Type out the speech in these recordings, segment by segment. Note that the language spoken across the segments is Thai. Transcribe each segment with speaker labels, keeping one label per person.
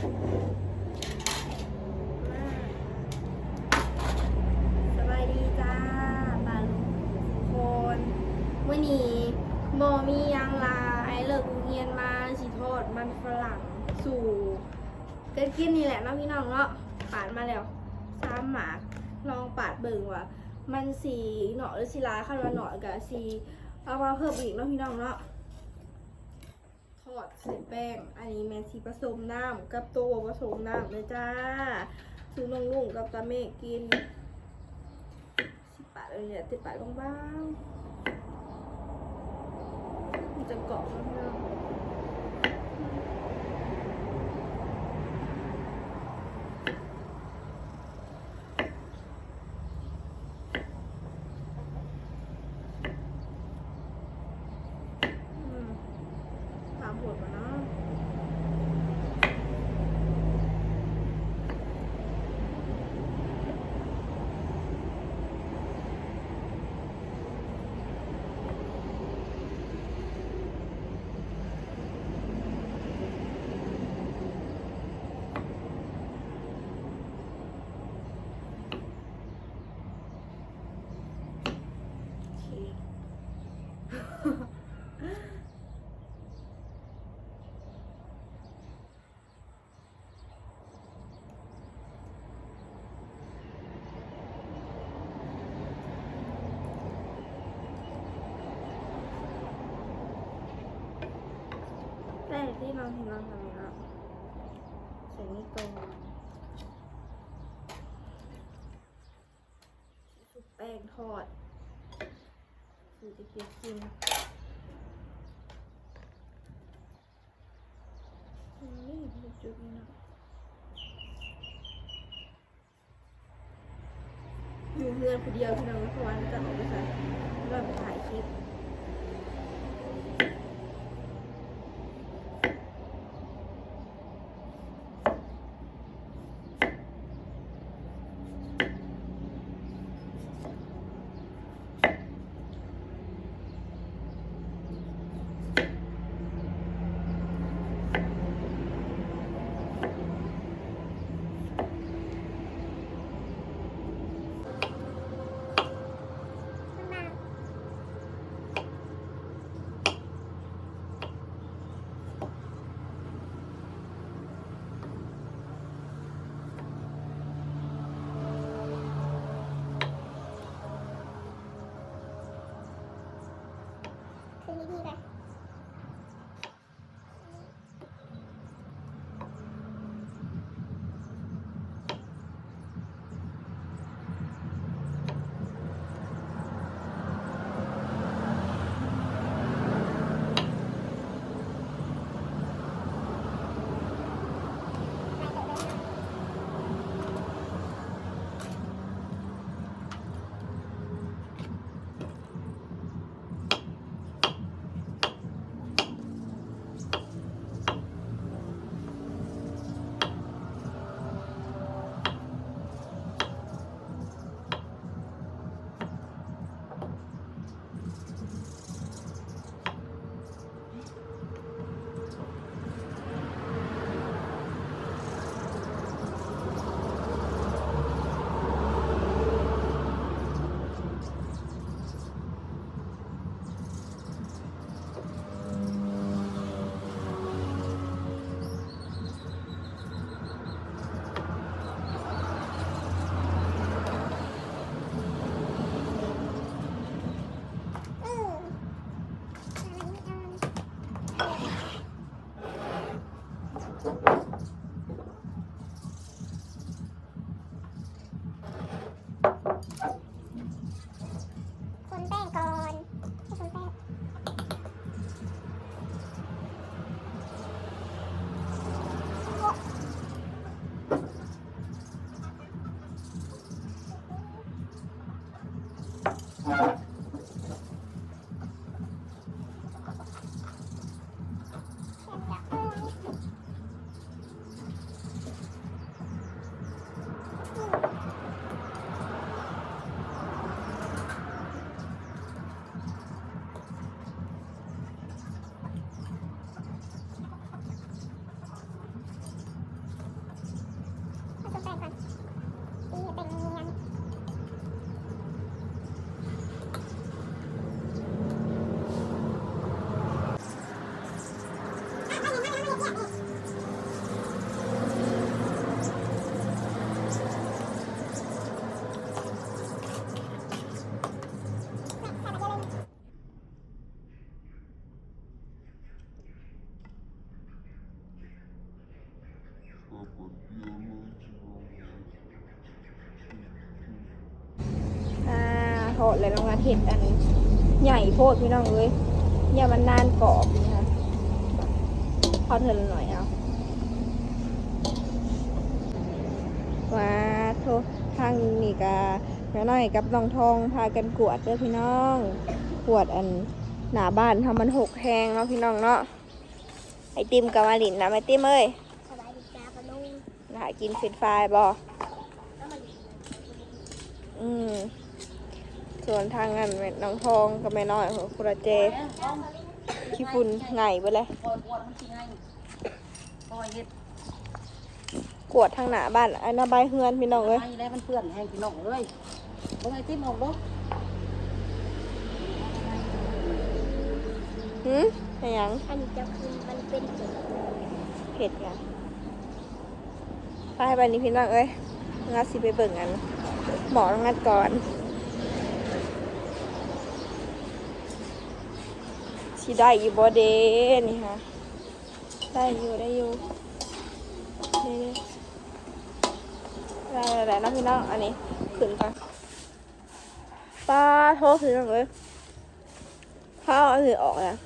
Speaker 1: สบายดีจ้าปาลุงทุกคนมื่อนี้โมมีหยังหลายเลิกโรงเรียนมาสิโทษมันฝรั่งสู่เกิดกินนี่แหละเนาะพี่น้องเนาะปาดมาแล้วสามหมากลองปาดเบิ่งว่า มันสีหน่อหรือสีลายขั้นว่าหน่อกับสีเอามาเพิ่มอีกเนาะพี่น้องเนาะ อดใส่แป้ง อันนี้แมนสีผสมน้ำกับตัวผสมน้ำเลยจ้าซื้อน้องลุงกับตาเมกินสิบบาทเลยเนี่ยสิบบาทบ้างๆมันจะเกาะข้างหน้าอืมถามผลมาเนาะ โอเค แต่ที่เราเห็นเราทำแล้วใส่นี่ตรงสุกแป้งทอดสูตรเกี๊ยวกินนี่เป็นจุดนี้นะอยู่เพื่อนคนเดียวที่เราไม่ควรจะออกไปใส่เราไปถ่ายคลิป Oh. าโทษเลยน้องอาทิตย์อันนี้ใหญ่โพดพี่น้องเลยอย่ามันนานกรอบนะคะพอเธอหน่อยเอาว้าโทษทางนี่กาแม่น้อยกับน้องทองพากันกวดเด้อพี่น้องกวดอันหนาบ้านทำมันหกแหงเนาะพี่น้องเนาะไอติมกับมาลินนะไอติมเอ้ย
Speaker 2: สบายดีจ้าปะลุง
Speaker 1: หากินเฟรนฟรายบออืม ส่วนทางนั้นแม่น้องทองกับแม่น้อยของคุระเจขี้ฝุ่นไงไปเลย
Speaker 3: ปล่อยปวดมันสิไงปล่อยเฮ็ด
Speaker 1: กวดทางหน้าบ้านไอ้หน้าใบายเฮือนพี่น้องเอ้ย
Speaker 3: ไอ้แล้วมันเปื้อนให้พี่น้องเลยบ่ไอ้ติ้มออกบ่
Speaker 1: หืมอะไรหยัง
Speaker 2: อันนี้จะคือมันเป็นจุด
Speaker 1: เผ็ดกันไปไปนี้พี่น้องเอ้ยงัดสิไปเบิ่งกันหมอต้องงัดก่อน สิได้อยู่บ่เดนี่ค่ะ ได้อยู่ได้อยู่ได้ได้ได้ได้นะพี่น้องอันนี้ขึ้นกันป้าโทษพี่น้องเอ้ยข้าวเอาถือออกนะ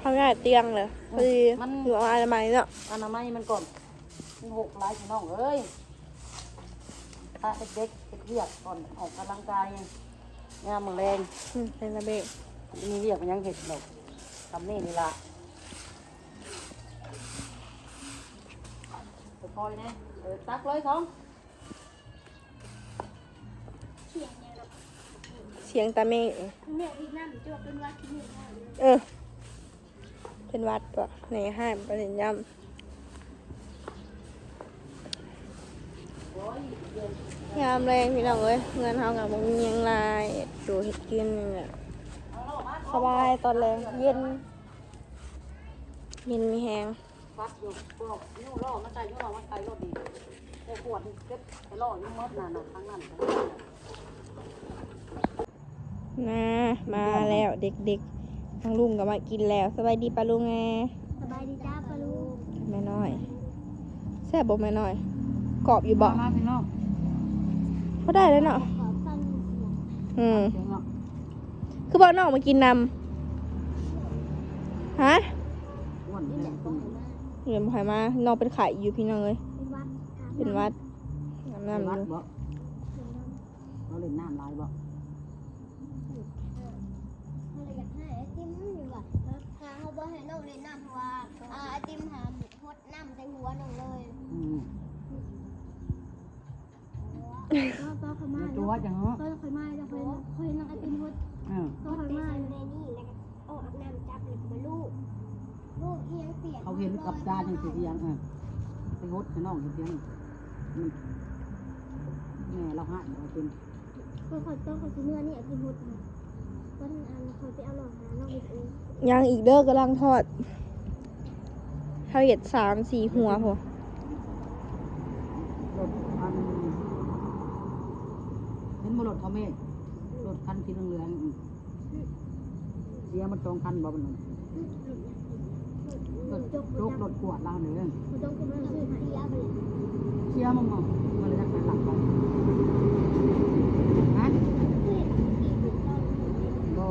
Speaker 1: ข้าวง่ายเตียงเลยพอดีอยู่อนามัยเนาะ
Speaker 3: อนามัยมันก่อนมันหกหลายพี่น้องเอ้ยถ้าเด็กๆเด็กเรียกก่อนออกกำลังกายงามแรง
Speaker 1: เป็นระเบก
Speaker 3: มีเรียกมันยังเห็ดดอกทำนี่นี่ละคอยๆนะเออตักเลยท้อง
Speaker 2: เขียนเนี่ยเรา
Speaker 1: เสียงตาเมง
Speaker 2: เนี่ยอีกนั่นจวบเป็นว่าที่นี่ได้เลย
Speaker 1: เออ เป็นวัดปะในห้างประเด็นย่
Speaker 3: โอ้ยเดี๋ยวำ
Speaker 1: ยามแรงพี่น้องเอ้ยเงินเฮากับมึงยังลายดูเห็ดกินนี่แหละ
Speaker 3: เอาแล้วมา
Speaker 1: สบายตอนแรงเย็นเย็นมีแหง
Speaker 3: ฟักอยู่พวกนิ้วล่อมาใส่นิ้วล่อมาใส่รถดีแต่ขวดนี่เก็บไปล่อนิ้วมดน่ะน่ะทางนั้นทางนั้นน่ะ
Speaker 1: นะมาแล้วเด็กๆทางลุงก็มากินแล้วสบายดีปะลุงไง
Speaker 2: สบายดีจ้าปะลุง
Speaker 1: แม่น้อยแซ่บบ่แม่น้อยกรอบอยู่บ่
Speaker 3: มาพี่น้อง
Speaker 1: ก็ได้แล้วเนาะ
Speaker 2: ขอฟังเสียง
Speaker 1: อืม
Speaker 3: เสียงเนาะ
Speaker 1: คือบอกน้องมากินนำฮะ
Speaker 3: อ้วน
Speaker 2: นี่
Speaker 3: แด
Speaker 2: แหละ
Speaker 3: ง
Speaker 2: ก็
Speaker 3: ขึ้น
Speaker 2: เห็นว่า
Speaker 1: เดี๋ยวหายมาน้องเป็นไข่อยู่พี่น้องเลย
Speaker 2: เป็นวัด
Speaker 1: เป็นวัดน้ำ
Speaker 3: เป็น
Speaker 1: น้ำอ
Speaker 3: วัด
Speaker 1: ยู่
Speaker 3: บ่เราเล่นน้ำลายบ่
Speaker 2: เราอยากให้ไอติมอยู่ว่ะหาเขาบอกให้น้องเล่นน้ำเพราะว่าอ่าไอติมหาหดน้ำใส่หัวน้องเลย
Speaker 3: อืม
Speaker 2: ก็ก็เขา
Speaker 3: เดี๋
Speaker 2: มา
Speaker 3: ยวตัวจังเหรอ
Speaker 2: ก็เคยมาแล้วเคยเคยน้องไอติมหด
Speaker 3: เออ
Speaker 2: ก็เคยมาในนี่แล้วก็โอ้อาบน้ำจับเลยมาลูกลูกเอียงเปียก
Speaker 3: เขาเห็นกับตาจังสิเสียงเออไปงดให้น้องเสียงมันแม่เราหายเราเป็น
Speaker 2: ก็ขอต้องขอซื้อเนื้อนี่ไอติมหดก็อันเคยไปเอาหลอกหาน้องเอง
Speaker 1: ยังอีกเด้อกำลังทอดข้าวเห็ดสามสี่หัวพอ
Speaker 3: รถคันเห็นบ่รถเขาเมฆร ถคันสีเหลืองๆอืมเสียมันสองคันบ่มันนั่นรถ
Speaker 2: จก
Speaker 3: รถกวดเราเนื้
Speaker 2: อ
Speaker 3: เชียมึงมั้งมันเลยจะไปหลับก่อนฮะ
Speaker 2: ซื้ออีกหนึ่งตอ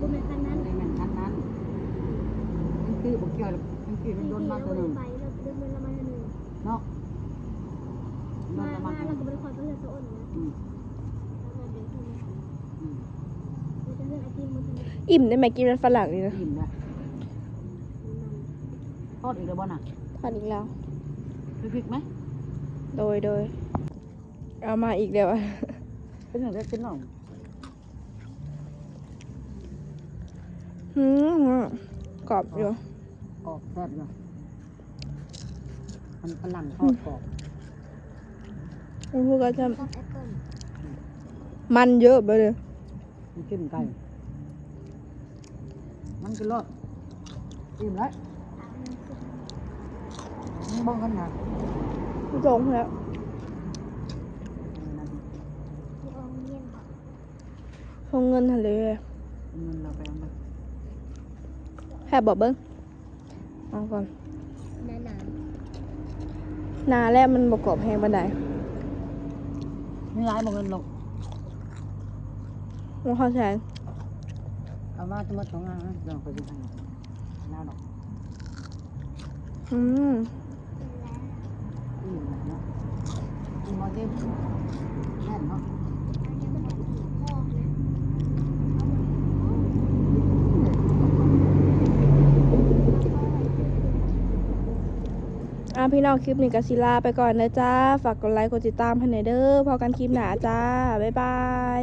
Speaker 2: ก็เป็นคันนั้น
Speaker 3: ในแม่นคันนั้นมันคือบุกเกี่ยวมันคือมันโดนมาตัวหนึ่ง
Speaker 2: ไปเราดึงมันละมา
Speaker 3: เนาะโด
Speaker 2: มาน
Speaker 3: ละมา
Speaker 2: มา
Speaker 3: ตัวห
Speaker 2: เรา
Speaker 3: นึ่ง
Speaker 2: อติมมันทำ
Speaker 1: อิ่มได้ไหมกินเป็นฝรั่งนี่นะ
Speaker 3: อิ่มเลยทอดอีกแล้วบ่น่ะ
Speaker 1: ทอดอีกแล้ว
Speaker 3: พริกไหม
Speaker 1: โดยโดยเอามาอีกเดี๋ยว
Speaker 3: เป็นอย่างไรเป็นหน่อง
Speaker 1: หืมกรอบอยู่
Speaker 3: กรอบแซ่บเลยมันฝรั่งทอดกรอบ
Speaker 1: มันพูดก็จะ
Speaker 2: กับแอปเปิ้ล
Speaker 1: มันเยอะไปเลย
Speaker 3: มันกินไก่ มันกินรสอิ่มแล้วมึงบ้องกันนะ
Speaker 1: จงแล้ว
Speaker 2: ที่อองเงียนค่ะ
Speaker 1: ทงเงินทะเล
Speaker 3: เงินเราไปเอามา
Speaker 1: แค่บอกเบิ้งเอาก่อน
Speaker 2: นาน
Speaker 1: นาแรกมันบกรอบแห้งบันได
Speaker 3: มีร้ายบ่เงินหรอก
Speaker 1: มันเข้าใจ
Speaker 3: เอามาจะมาสองงานนะเดี๋ยวไปดูให้น่าดอก
Speaker 1: อืม
Speaker 3: อืมเนาะกินมาเต็มแน่นเนาะ
Speaker 1: อะพี่น้องคลิปนี้ก็สิลาไปก่อนนะจ้า ฝากกดไลค์กดติดตามให้หน่อยเด้อพอกันคลิปหนาจ้า บ๊ายบาย